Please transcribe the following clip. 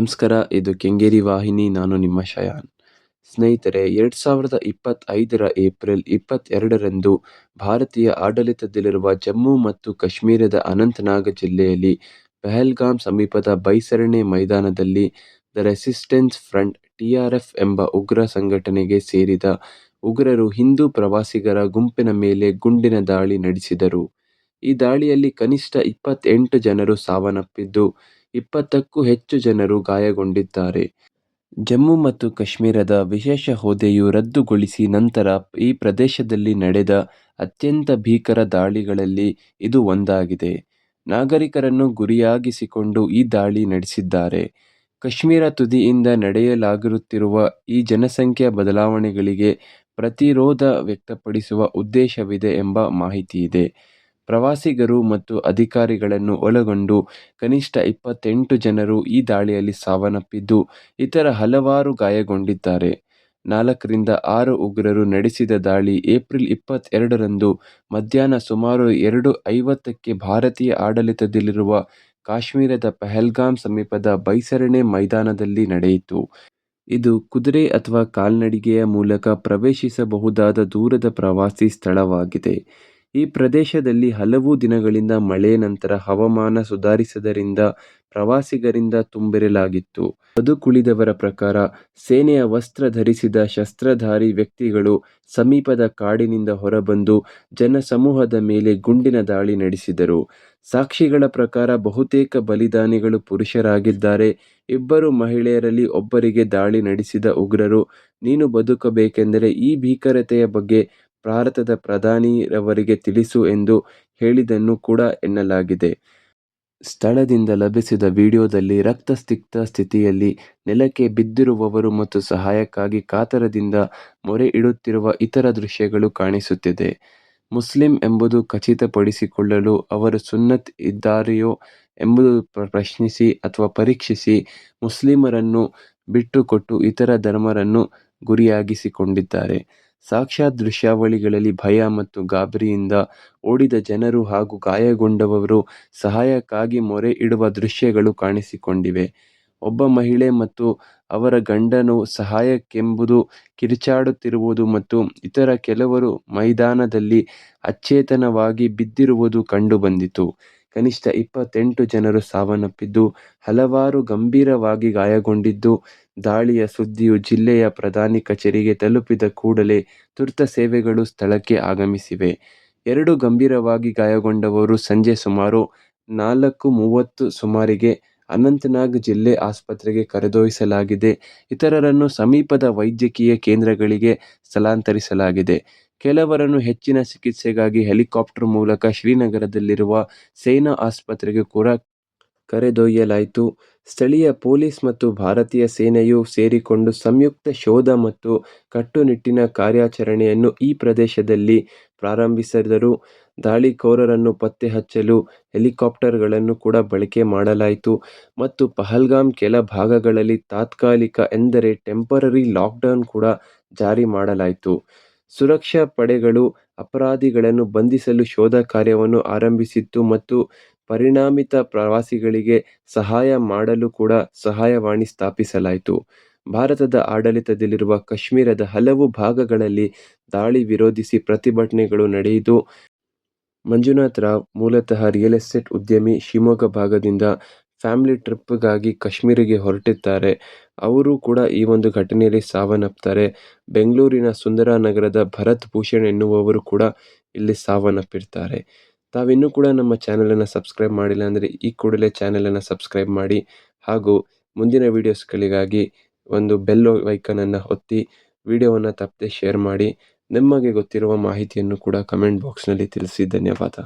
ನಮಸ್ಕಾರ, ಇದು ಕೆಂಗೇರಿ ವಾಹಿನಿ, ನಾನು ನಿಮ್ಮ ಶಯಾನ್. ಸ್ನೇಹಿತರೆ, ಎರಡು ಸಾವಿರದ ಇಪ್ಪತ್ತೈದರ ಏಪ್ರಿಲ್ ಇಪ್ಪತ್ತೆರಡರಂದು ಭಾರತೀಯ ಆಡಳಿತದಲ್ಲಿರುವ ಜಮ್ಮು ಮತ್ತು ಕಾಶ್ಮೀರದ ಅನಂತನಾಗ ಜಿಲ್ಲೆಯಲ್ಲಿ ಪೆಹಲ್ಗಾಮ್ ಸಮೀಪದ ಬೈಸರಣೆ ಮೈದಾನದಲ್ಲಿ ದ ರೆಸಿಸ್ಟೆನ್ಸ್ ಫ್ರಂಟ್ ಟಿಆರ್ಎಫ್ ಎಂಬ ಉಗ್ರ ಸಂಘಟನೆಗೆ ಸೇರಿದ ಉಗ್ರರು ಹಿಂದೂ ಪ್ರವಾಸಿಗರ ಗುಂಪಿನ ಮೇಲೆ ಗುಂಡಿನ ದಾಳಿ ನಡೆಸಿದರು. ಈ ದಾಳಿಯಲ್ಲಿ ಕನಿಷ್ಠ ಇಪ್ಪತ್ತೆಂಟು ಜನರು ಸಾವನ್ನಪ್ಪಿದ್ದು ಇಪ್ಪತ್ತಕ್ಕೂ ಹೆಚ್ಚು ಜನರು ಗಾಯಗೊಂಡಿದ್ದಾರೆ. ಜಮ್ಮು ಮತ್ತು ಕಾಶ್ಮೀರದ ವಿಶೇಷ ಹೋದೆಯು ರದ್ದುಗೊಳಿಸಿ ನಂತರ ಈ ಪ್ರದೇಶದಲ್ಲಿ ನಡೆದ ಅತ್ಯಂತ ಭೀಕರ ದಾಳಿಗಳಲ್ಲಿ ಇದು ಒಂದಾಗಿದೆ. ನಾಗರಿಕರನ್ನು ಗುರಿಯಾಗಿಸಿಕೊಂಡು ಈ ದಾಳಿ ನಡೆಸಿದ್ದಾರೆ. ಕಾಶ್ಮೀರ ತುದಿಯಿಂದ ನಡೆಯಲಾಗಿರುತ್ತಿರುವ ಈ ಜನಸಂಖ್ಯಾ ಬದಲಾವಣೆಗಳಿಗೆ ಪ್ರತಿರೋಧ ವ್ಯಕ್ತಪಡಿಸುವ ಉದ್ದೇಶವಿದೆ ಎಂಬ ಮಾಹಿತಿಯಿದೆ ಪ್ರವಾಸಿಗರು ಮತ್ತು ಅಧಿಕಾರಿಗಳನ್ನು ಒಳಗೊಂಡು ಕನಿಷ್ಠ ಇಪ್ಪತ್ತೆಂಟು ಜನರು ಈ ದಾಳಿಯಲ್ಲಿ ಸಾವನ್ನಪ್ಪಿದ್ದು, ಇತರ ಹಲವಾರು ಗಾಯಗೊಂಡಿದ್ದಾರೆ. ನಾಲ್ಕರಿಂದ ಆರು ಉಗ್ರರು ನಡೆಸಿದ ದಾಳಿ ಏಪ್ರಿಲ್ ಇಪ್ಪತ್ತೆರಡರಂದು ಮಧ್ಯಾಹ್ನ ಸುಮಾರು ಎರಡು ಐವತ್ತಕ್ಕೆ ಭಾರತೀಯ ಆಡಳಿತದಲ್ಲಿರುವ ಕಾಶ್ಮೀರದ ಪಹಲ್ಗಾಮ್ ಸಮೀಪದ ಬೈಸರಣೆ ಮೈದಾನದಲ್ಲಿ ನಡೆಯಿತು. ಇದು ಕುದುರೆ ಅಥವಾ ಕಾಲ್ನಡಿಗೆಯ ಮೂಲಕ ಪ್ರವೇಶಿಸಬಹುದಾದ ದೂರದ ಪ್ರವಾಸಿ ಸ್ಥಳವಾಗಿದೆ. ಈ ಪ್ರದೇಶದಲ್ಲಿ ಹಲವು ದಿನಗಳಿಂದ ಮಳೆ ನಂತರ ಹವಾಮಾನ ಸುಧಾರಿಸಿದ್ದರಿಂದ ಪ್ರವಾಸಿಗರಿಂದ ತುಂಬಿರಲಾಗಿತ್ತು. ಬದುಕುಳಿದವರ ಪ್ರಕಾರ ಸೇನೆಯ ವಸ್ತ್ರ ಧರಿಸಿದ ಶಸ್ತ್ರಧಾರಿ ವ್ಯಕ್ತಿಗಳು ಸಮೀಪದ ಕಾಡಿನಿಂದ ಹೊರಬಂದು ಜನಸಮೂಹದ ಮೇಲೆ ಗುಂಡಿನ ದಾಳಿ ನಡೆಸಿದರು. ಸಾಕ್ಷಿಗಳ ಪ್ರಕಾರ ಬಹುತೇಕ ಬಲಿದಾನಿಗಳು ಪುರುಷರಾಗಿದ್ದಾರೆ. ಇಬ್ಬರು ಮಹಿಳೆಯರಲ್ಲಿ ಒಬ್ಬರಿಗೆ ದಾಳಿ ನಡೆಸಿದ ಉಗ್ರರು, ನೀನು ಬದುಕಬೇಕೆಂದರೆ ಈ ಭೀಕರತೆಯ ಬಗ್ಗೆ ಭಾರತದ ಪ್ರಧಾನಿರವರಿಗೆ ತಿಳಿಸು ಎಂದು ಹೇಳಿದನ್ನು ಕೂಡ ಎನ್ನಲಾಗಿದೆ. ಸ್ಥಳದಿಂದ ಲಭಿಸಿದ ವಿಡಿಯೋದಲ್ಲಿ ರಕ್ತಸಿಕ್ತ ಸ್ಥಿತಿಯಲ್ಲಿ ನೆಲಕ್ಕೆ ಬಿದ್ದಿರುವವರು ಮತ್ತು ಸಹಾಯಕ್ಕಾಗಿ ಕಾತರದಿಂದ ಮೊರೆ ಇಡುತ್ತಿರುವ ಇತರ ದೃಶ್ಯಗಳು ಕಾಣಿಸುತ್ತಿದೆ. ಮುಸ್ಲಿಂ ಎಂಬುದು ಖಚಿತಪಡಿಸಿಕೊಳ್ಳಲು ಅವರು ಸುನ್ನತ್ ಇದ್ದಾರೆಯೋ ಎಂಬುದು ಪ್ರಶ್ನಿಸಿ ಅಥವಾ ಪರೀಕ್ಷಿಸಿ ಮುಸ್ಲಿಮರನ್ನು ಬಿಟ್ಟುಕೊಟ್ಟು ಇತರ ಧರ್ಮರನ್ನು ಗುರಿಯಾಗಿಸಿಕೊಂಡಿದ್ದಾರೆ. ಸಾಕ್ಷಾತ್ ದೃಶ್ಯಾವಳಿಗಳಲ್ಲಿ ಭಯ ಮತ್ತು ಗಾಬರಿಯಿಂದ ಓಡಿದ ಜನರು ಹಾಗೂ ಗಾಯಗೊಂಡವರು ಸಹಾಯಕ್ಕಾಗಿ ಮೊರೆ ಇಡುವ ದೃಶ್ಯಗಳು ಕಾಣಿಸಿಕೊಂಡಿವೆ. ಒಬ್ಬ ಮಹಿಳೆ ಮತ್ತು ಅವರ ಗಂಡನು ಸಹಾಯಕ್ಕೆಂಬುದು ಕಿರುಚಾಡುತ್ತಿರುವುದು ಮತ್ತು ಇತರ ಕೆಲವರು ಮೈದಾನದಲ್ಲಿ ಅಚೇತನವಾಗಿ ಬಿದ್ದಿರುವುದು ಕಂಡುಬಂದಿತು. ಕನಿಷ್ಠ ಇಪ್ಪತ್ತೆಂಟು ಜನರು ಸಾವನ್ನಪ್ಪಿದ್ದು, ಹಲವಾರು ಗಂಭೀರವಾಗಿ ಗಾಯಗೊಂಡಿದ್ದು, ದಾಳಿಯ ಸುದ್ದಿಯು ಜಿಲ್ಲೆಯ ಪ್ರಧಾನಿ ಕಚೇರಿಗೆ ತಲುಪಿದ ಕೂಡಲೇ ತುರ್ತ ಸೇವೆಗಳು ಸ್ಥಳಕ್ಕೆ ಆಗಮಿಸಿವೆ. ಎರಡು ಗಂಭೀರವಾಗಿ ಗಾಯಗೊಂಡವರು ಸಂಜೆ ಸುಮಾರು ನಾಲ್ಕು ಮೂವತ್ತು ಸುಮಾರಿಗೆ ಅನಂತನಾಗ್ ಜಿಲ್ಲೆ ಆಸ್ಪತ್ರೆಗೆ ಕರೆದೊಯ್ಯಲಾಗಿದೆ. ಇತರರನ್ನು ಸಮೀಪದ ವೈದ್ಯಕೀಯ ಕೇಂದ್ರಗಳಿಗೆ ಸ್ಥಳಾಂತರಿಸಲಾಗಿದೆ. ಕೆಲವರನ್ನು ಹೆಚ್ಚಿನ ಚಿಕಿತ್ಸೆಗಾಗಿ ಹೆಲಿಕಾಪ್ಟರ್ ಮೂಲಕ ಶ್ರೀನಗರದಲ್ಲಿರುವ ಸೇನಾ ಆಸ್ಪತ್ರೆಗೆ ಕೂಡ ಕರೆದೊಯ್ಯಲಾಯಿತು. ಸ್ಥಳೀಯ ಪೊಲೀಸ್ ಮತ್ತು ಭಾರತೀಯ ಸೇನೆಯು ಸೇರಿಕೊಂಡು ಸಂಯುಕ್ತ ಶೋಧ ಮತ್ತು ಕಟ್ಟುನಿಟ್ಟಿನ ಕಾರ್ಯಾಚರಣೆಯನ್ನು ಈ ಪ್ರದೇಶದಲ್ಲಿ ಪ್ರಾರಂಭಿಸಿದರು. ದಾಳಿಕೋರರನ್ನು ಪತ್ತೆ ಹಚ್ಚಲು ಹೆಲಿಕಾಪ್ಟರ್ಗಳನ್ನು ಕೂಡ ಬಳಕೆ ಮಾಡಲಾಯಿತು ಮತ್ತು ಪಹಲ್ಗಾಮ್ ಕೆಲ ಭಾಗಗಳಲ್ಲಿ ತಾತ್ಕಾಲಿಕ ಎಂದರೆ ಟೆಂಪರರಿ ಲಾಕ್ಡೌನ್ ಕೂಡ ಜಾರಿ ಮಾಡಲಾಯಿತು. ಸುರಕ್ಷಾ ಪಡೆಗಳು ಅಪರಾಧಿಗಳನ್ನು ಬಂಧಿಸಲು ಶೋಧ ಕಾರ್ಯವನ್ನು ಆರಂಭಿಸಿತ್ತು ಮತ್ತು ಪರಿಣಾಮಿತ ಪ್ರವಾಸಿಗಳಿಗೆ ಸಹಾಯ ಮಾಡಲು ಕೂಡ ಸಹಾಯವಾಣಿ ಸ್ಥಾಪಿಸಲಾಯಿತು. ಭಾರತದ ಆಡಳಿತದಲ್ಲಿರುವ ಕಾಶ್ಮೀರದ ಹಲವು ಭಾಗಗಳಲ್ಲಿ ದಾಳಿ ವಿರೋಧಿಸಿ ಪ್ರತಿಭಟನೆಗಳು ನಡೆಯಿತು. ಮಂಜುನಾಥ್ ರಾವ್ ಮೂಲತಃ ರಿಯಲ್ ಎಸ್ಟೇಟ್ ಉದ್ಯಮಿ ಶಿವಮೊಗ್ಗ ಭಾಗದಿಂದ ಫ್ಯಾಮಿಲಿ ಟ್ರಿಪ್ಗಾಗಿ ಕಾಶ್ಮೀರಿಗೆ ಹೊರಟಿದ್ದಾರೆ. ಅವರು ಕೂಡ ಈ ಒಂದು ಘಟನೆಯಲ್ಲಿ ಸಾವನ್ನಪ್ತಾರೆ ಬೆಂಗಳೂರಿನ ಸುಂದರಾನಗರದ ಭರತ್ ಭೂಷಣ್ ಎನ್ನುವವರು ಕೂಡ ಇಲ್ಲಿ ಸಾವನ್ನಪ್ಪಿರ್ತಾರೆ. ತಾವಿನ್ನೂ ಕೂಡ ನಮ್ಮ ಚಾನಲನ್ನು ಸಬ್ಸ್ಕ್ರೈಬ್ ಮಾಡಿಲ್ಲ ಅಂದರೆ ಈ ಕೂಡಲೇ ಚಾನಲನ್ನು ಸಬ್ಸ್ಕ್ರೈಬ್ ಮಾಡಿ. ಹಾಗೂ ಮುಂದಿನ ವೀಡಿಯೋಸ್ಗಳಿಗಾಗಿ ಒಂದು ಬೆಲ್ ಐಕನನ್ನು ಒತ್ತಿ ವಿಡಿಯೋವನ್ನು ತಪ್ಪದೆ ಶೇರ್ ಮಾಡಿ. ನಿಮಗೆ ಗೊತ್ತಿರುವ ಮಾಹಿತಿಯನ್ನು ಕೂಡ ಕಮೆಂಟ್ ಬಾಕ್ಸ್ನಲ್ಲಿ ತಿಳಿಸಿ. ಧನ್ಯವಾದ.